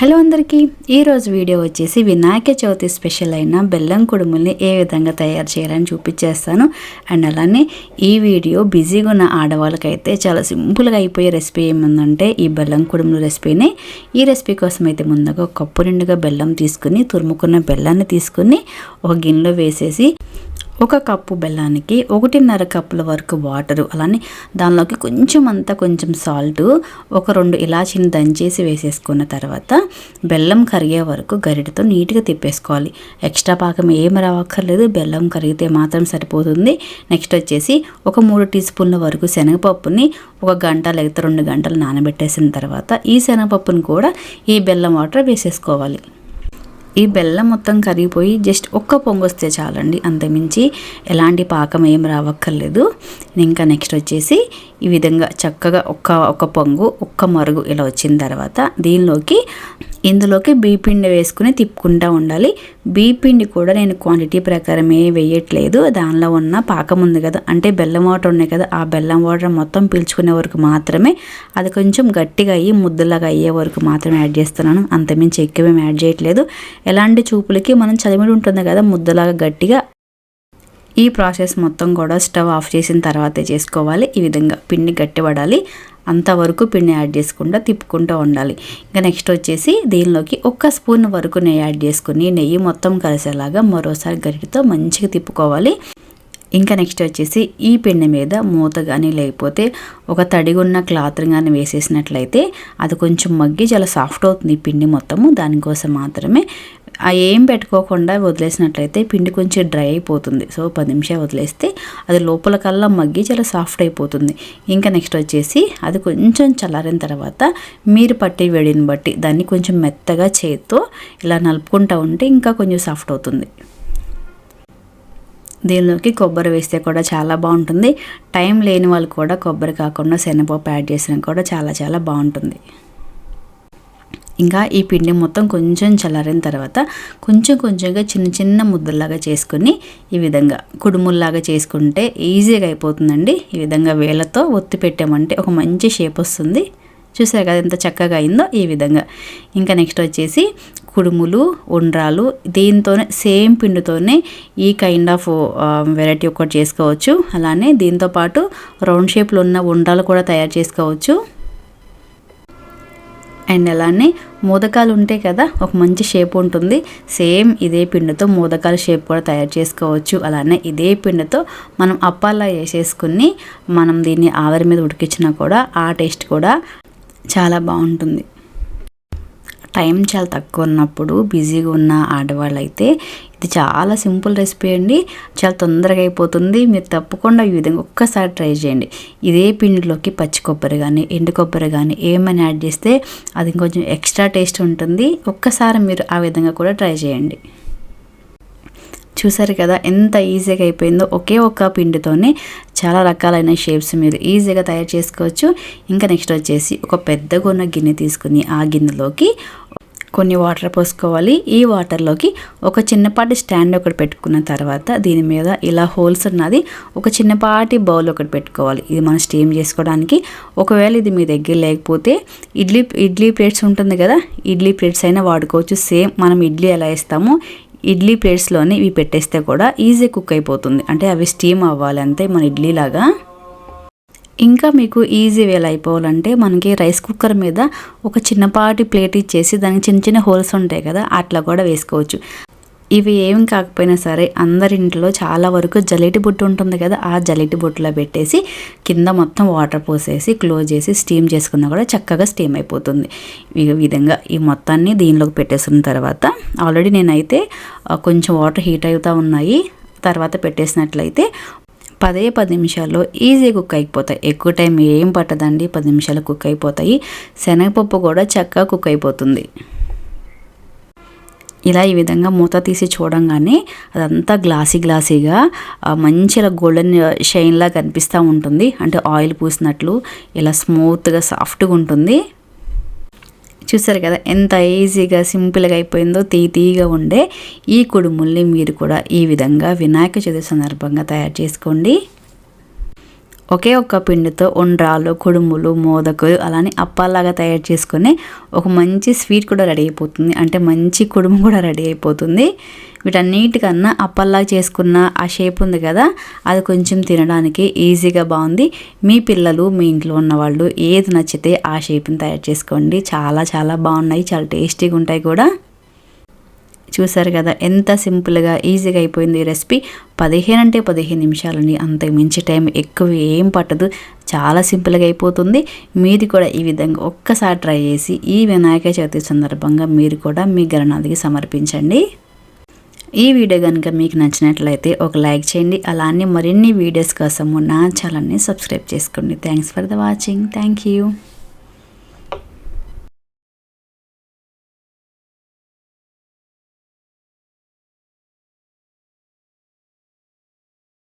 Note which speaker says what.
Speaker 1: Hello అందరికీ. ఈరోజు video వచ్చేసి వినాయక చవితి స్పెషల్ అయిన బెల్లం కుడుముల్ని ఏ విధంగా తయారు చేయాలని చూపించేస్తాను. అండ్ అలానే ఈ వీడియో బిజీగా ఉన్న ఆడవాళ్ళకైతే చాలా సింపుల్గా అయిపోయే రెసిపీ ఏముందంటే ఈ బెల్లం కుడుములు రెసిపీనే. ఈ రెసిపీ కోసం అయితే ముందుగా ఒక కప్పు నిండుగా బెల్లం తీసుకుని తురుముకున్న బెల్లాన్ని తీసుకుని ఒక గిన్నెలో వేసేసి ఒక కప్పు బెల్లానికి ఒకటిన్నర కప్పుల వరకు వాటరు. అలానే దానిలోకి కొంచెం అంతా కొంచెం సాల్ట్ ఒక రెండు ఇలాచీని దంచేసి వేసేసుకున్న తర్వాత బెల్లం కరిగే వరకు గరిటతో నీట్గా తిప్పేసుకోవాలి. ఎక్స్ట్రా పాకం ఏం రావక్కర్లేదు బెల్లం కరిగితే మాత్రం సరిపోతుంది. నెక్స్ట్ వచ్చేసి ఒక మూడు టీ స్పూన్ల వరకు శనగపప్పుని ఒక గంట లేకపోతే రెండు గంటలు నానబెట్టేసిన తర్వాత ఈ శనగపప్పుని కూడా ఈ బెల్లం వాటర్ వేసేసుకోవాలి. ఈ బెల్లం మొత్తం కరిగిపోయి జస్ట్ ఒక్క పొంగు వస్తే చాలండి. అంతమించి ఎలాంటి పాకం ఏం రావక్కర్లేదు. ఇంకా నెక్స్ట్ వచ్చేసి ఈ విధంగా చక్కగా ఒక్క ఒక పొంగు ఒక్క మరుగు ఇలా వచ్చిన తర్వాత దీనిలోకి ఇందులోకి బీపిండి వేసుకుని తిప్పుకుంటూ ఉండాలి. బీపిండి కూడా నేను క్వాంటిటీ ప్రకారమే వేయట్లేదు. దానిలో ఉన్న పాకం ఉంది కదా అంటే బెల్లం వాటర్ ఉన్నాయి కదా ఆ బెల్లం వాటర్ మొత్తం పీల్చుకునే వరకు మాత్రమే అది కొంచెం గట్టిగా అయ్యి ముద్దలాగా అయ్యే వరకు మాత్రమే యాడ్ చేస్తున్నాను. అంతమించి ఎక్కువేం యాడ్ చేయట్లేదు. ఎలాంటి చూపులకి మనం చదివిడి ఉంటుంది కదా ముద్దలాగా గట్టిగా ఈ ప్రాసెస్ మొత్తం కూడా స్టవ్ ఆఫ్ చేసిన తర్వాతే చేసుకోవాలి. ఈ విధంగా పిండి గట్టిపడాలి. అంతవరకు పిండి యాడ్ చేసుకుంటూ తిప్పుకుంటూ ఉండాలి. ఇంకా నెక్స్ట్ వచ్చేసి దీనిలోకి ఒక్క స్పూన్ వరకు నెయ్యి యాడ్ చేసుకుని నెయ్యి మొత్తం కలిసేలాగా మరోసారి గరిటితో మంచిగా తిప్పుకోవాలి. ఇంకా నెక్స్ట్ వచ్చేసి ఈ పిండి మీద మూత కానీ లేకపోతే ఒక తడిగున్న క్లాత్ కానీ వేసేసినట్లయితే అది కొంచెం మగ్గి చాలా సాఫ్ట్ అవుతుంది ఈ పిండి మొత్తము. దానికోసం మాత్రమే ఏం పెట్టుకోకుండా వదిలేసినట్లయితే పిండి కొంచెం డ్రై అయిపోతుంది. సో పది నిమిషాలు వదిలేస్తే అది లోపల కల్లా మగ్గి చాలా సాఫ్ట్ అయిపోతుంది. ఇంకా నెక్స్ట్ వచ్చేసి అది కొంచెం చల్లారిన తర్వాత మీరు పట్టి వేడిని బట్టి దాన్ని కొంచెం మెత్తగా చేత్తో ఇలా నలుపుకుంటూ ఉంటే ఇంకా కొంచెం సాఫ్ట్ అవుతుంది. దీనిలోకి కొబ్బరి వేస్తే కూడా చాలా బాగుంటుంది. టైం లేని వాళ్ళు కూడా కొబ్బరి కాకుండా శనగపప్పు యాడ్ చేసినా కూడా చాలా చాలా బాగుంటుంది. ఇంకా ఈ పిండి మొత్తం కొంచెం చల్లారిన తర్వాత కొంచెం కొంచెంగా చిన్న చిన్న ముద్దల్లాగా చేసుకుని ఈ విధంగా కుడుముల్లాగా చేసుకుంటే ఈజీగా అయిపోతుందండి. ఈ విధంగా వేళ్ళతో ఒత్తి పెట్టామంటే ఒక మంచి షేప్ వస్తుంది. చూసారు కదా ఎంత చక్కగా అయిందో ఈ విధంగా. ఇంకా నెక్స్ట్ వచ్చేసి కుడుములు ఉండ్రాలు దీంతోనే సేమ్ పిండితోనే ఈ కైండ్ ఆఫ్ వెరైటీ ఒకటి చేసుకోవచ్చు. అలానే దీంతోపాటు రౌండ్ షేప్లో ఉన్న ఉండ్రాలు కూడా తయారు చేసుకోవచ్చు. అండ్ అలానే మోదకాలు ఉంటాయి కదా ఒక మంచి షేప్ ఉంటుంది. సేమ్ ఇదే పిండితో మోదకాల షేప్ కూడా తయారు చేసుకోవచ్చు. అలానే ఇదే పిండితో మనం అప్పాలా వేసేసుకుని మనం దీన్ని ఆవిరి మీద ఉడికించినా కూడా ఆ టేస్ట్ కూడా చాలా బాగుంటుంది. టైం చాలా తక్కువ ఉన్నప్పుడు బిజీగా ఉన్న ఆడవాళ్ళు అయితే ఇది చాలా సింపుల్ రెసిపీ అండి. చాలా తొందరగా అయిపోతుంది. మీరు తప్పకుండా ఈ విధంగా ఒక్కసారి ట్రై చేయండి. ఇదే పిండిలోకి పచ్చి కొబ్బరి కానీ ఎండు కొబ్బరి కానీ ఏమైనా యాడ్ చేస్తే అది ఇంకొంచెం ఎక్స్ట్రా టేస్ట్ ఉంటుంది. ఒక్కసారి మీరు ఆ విధంగా కూడా ట్రై చేయండి. చూసారు కదా ఎంత ఈజీగా అయిపోయిందో ఒకే ఒక్క పిండితోనే చాలా రకాలైన షేప్స్ మీరు ఈజీగా తయారు చేసుకోవచ్చు. ఇంకా నెక్స్ట్ వచ్చేసి ఒక పెద్ద గిన్నె తీసుకుని ఆ గిన్నెలోకి కొన్ని వాటర్ పోసుకోవాలి. ఈ వాటర్లోకి ఒక చిన్నపాటి స్టాండ్ ఒకటి పెట్టుకున్న తర్వాత దీని మీద ఇలా హోల్స్ ఉన్నది. ఒక చిన్నపాటి బౌల్ ఒకటి పెట్టుకోవాలి. ఇది మనం స్టీమ్ చేసుకోవడానికి. ఒకవేళ ఇది మీ దగ్గర లేకపోతే ఇడ్లీ ఇడ్లీ ప్లేట్స్ ఉంటుంది కదా? ఇడ్లీ ప్లేట్స్ అయినా వాడుకోవచ్చు. సేమ్ మనం ఇడ్లీ ఎలా వేస్తామో ఇడ్లీ ప్లేట్స్లోనే ఇవి పెట్టేస్తే కూడా ఈజీ కుక్ అయిపోతుంది. అంటే అవి స్టీమ్ అవ్వాలి అంతే మన ఇడ్లీ లాగా. ఇంకా మీకు ఈజీ వేలు అయిపోవాలంటే మనకి రైస్ కుక్కర్ మీద ఒక చిన్నపాటి ప్లేట్ ఇచ్చేసి దానికి చిన్న చిన్న హోల్స్ ఉంటాయి కదా అట్లా కూడా వేసుకోవచ్చు. ఇవి ఏం కాకపోయినా సరే అందరింట్లో చాలా వరకు జలిటి బుట్టు ఉంటుంది కదా ఆ జలిటి బుట్టలో పెట్టేసి కింద మొత్తం వాటర్ పోసేసి క్లోజ్ చేసి స్టీమ్ చేసుకున్నా కూడా చక్కగా స్టీమ్ అయిపోతుంది. ఈ విధంగా ఈ మొత్తాన్ని దీనిలోకి పెట్టేసిన తర్వాత ఆల్రెడీ నేనైతే కొంచెం వాటర్ హీట్ అవుతూ ఉన్నాయి. తర్వాత పెట్టేసినట్లయితే పదే పది నిమిషాల్లో ఈజీ కుక్ అయిపోతాయి. ఎక్కువ టైం ఏం పట్టదండి పది నిమిషాలు కుక్ అయిపోతాయి. శనగపప్పు కూడా చక్కగా కుక్ అయిపోతుంది. ఇలా ఈ విధంగా మూత తీసి చూడంగానే అదంతా గ్లాసీ గ్లాసీగా మంచిగా గోల్డెన్ షైన్లా కనిపిస్తూ ఉంటుంది. అంటే ఆయిల్ పూసినట్లు ఇలా స్మూత్గా సాఫ్ట్గా ఉంటుంది. చూసారు కదా ఎంత ఈజీగా సింపుల్గా అయిపోయిందో తీ తీగా ఉండే ఈ కుడుముల్ని మీరు కూడా ఈ విధంగా వినాయక చవితి సందర్భంగా తయారు చేసుకోండి. ఒకే ఒక్క పిండితో ఉండ్రాలు కుడుములు మోదకులు అలానే అప్పాలాగా తయారు చేసుకుని ఒక మంచి స్వీట్ కూడా రెడీ అయిపోతుంది. అంటే మంచి కుడుము కూడా రెడీ అయిపోతుంది. వీటన్నిటికన్నా అప్పల్లాగా చేసుకున్న ఆ షేప్ ఉంది కదా అది కొంచెం తినడానికి ఈజీగా బాగుంది. మీ పిల్లలు మీ ఇంట్లో ఉన్నవాళ్ళు ఏది నచ్చితే ఆ షేప్ని తయారు చేసుకోండి. చాలా చాలా బాగున్నాయి. చాలా టేస్టీగా ఉంటాయి కూడా. చూసారు కదా ఎంత సింపుల్గా ఈజీగా అయిపోయింది ఈ రెసిపీ. పదిహేను అంటే పదిహేను నిమిషాలని అంతకు మించి టైం ఎక్కువ ఏం పట్టదు. చాలా సింపుల్గా అయిపోతుంది. మీది కూడా ఈ విధంగా ఒక్కసారి ట్రై చేసి ఈ వినాయక చవితి సందర్భంగా మీరు కూడా మీ గణనాథికి సమర్పించండి. ఈ వీడియో కనుక మీకు నచ్చినట్లయితే ఒక లైక్ చేయండి. అలానే మరిన్ని వీడియోస్ కోసము నా ఛానల్ని సబ్స్క్రైబ్ చేసుకోండి. Thanks for the watching thank you